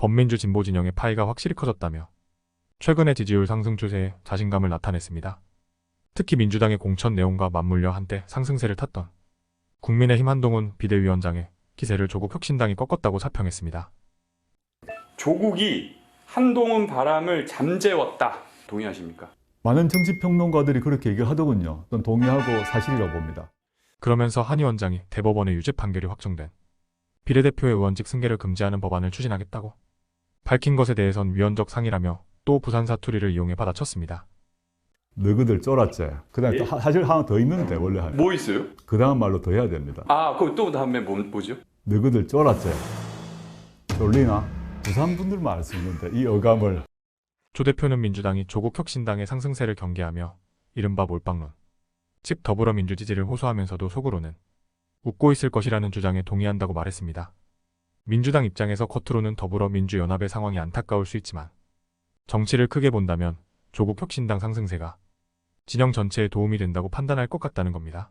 범민주 진보 진영의 파이가 확실히 커졌다며 최근의 지지율 상승 추세에 자신감을 나타냈습니다. 특히 민주당의 공천 내용과 맞물려 한때 상승세를 탔던 국민의힘 한동훈 비대위원장의 기세를 조국 혁신당이 꺾었다고 자평했습니다. 조국이 한동훈 바람을 잠재웠다. 동의하십니까? 많은 정치평론가들이 그렇게 얘기를 하더군요. 저는 동의하고 사실이라고 봅니다. 그러면서 한 위원장이 대법원의 유죄 판결이 확정된 비례대표의 의원직 승계를 금지하는 법안을 추진하겠다고 밝힌 것에 대해선 위헌적 상이라며 또 부산 사투리를 이용해 받아쳤습니다. 너희들 쫄았지. 그 다음에 예? 사실 하나 더 있는데 원래 뭐 있어요? 그 다음 말로 더 해야 됩니다. 아, 그럼 또 다음에 뭐, 뭐죠? 너희들 쫄았지. 쫄리나? 부산 분들만 알 수 있는데 이 어감을 조 대표는 민주당이 조국 혁신당의 상승세를 경계하며 이른바 몰빵론, 즉 더불어민주 지지를 호소하면서도 속으로는 웃고 있을 것이라는 주장에 동의한다고 말했습니다. 민주당 입장에서 겉으로는 더불어민주연합의 상황이 안타까울 수 있지만 정치를 크게 본다면 조국 혁신당 상승세가 진영 전체에 도움이 된다고 판단할 것 같다는 겁니다.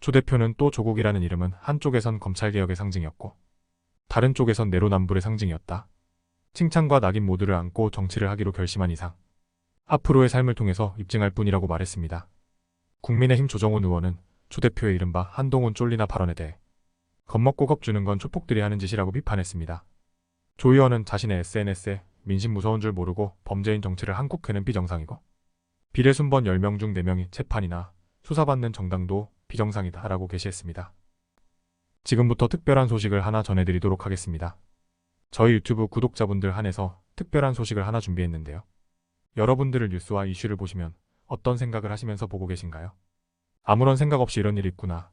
조 대표는 또 조국이라는 이름은 한쪽에선 검찰개혁의 상징이었고 다른 쪽에선 내로남불의 상징이었다. 칭찬과 낙인 모두를 안고 정치를 하기로 결심한 이상 앞으로의 삶을 통해서 입증할 뿐이라고 말했습니다. 국민의힘 조정훈 의원은 조 대표의 이른바 한동훈 쫄리나 발언에 대해 겁먹고 겁주는 건 초폭들이 하는 짓이라고 비판했습니다. 조 의원은 자신의 SNS에 민심 무서운 줄 모르고 범죄인 정치를 한국회는 비정상이고 비례 순번 10명 중 4명이 재판이나 수사받는 정당도 비정상이다 라고 게시했습니다. 지금부터 특별한 소식을 하나 전해드리도록 하겠습니다. 저희 유튜브 구독자분들 한해서 특별한 소식을 하나 준비했는데요. 여러분들을 뉴스와 이슈를 보시면 어떤 생각을 하시면서 보고 계신가요? 아무런 생각 없이 이런 일이 있구나,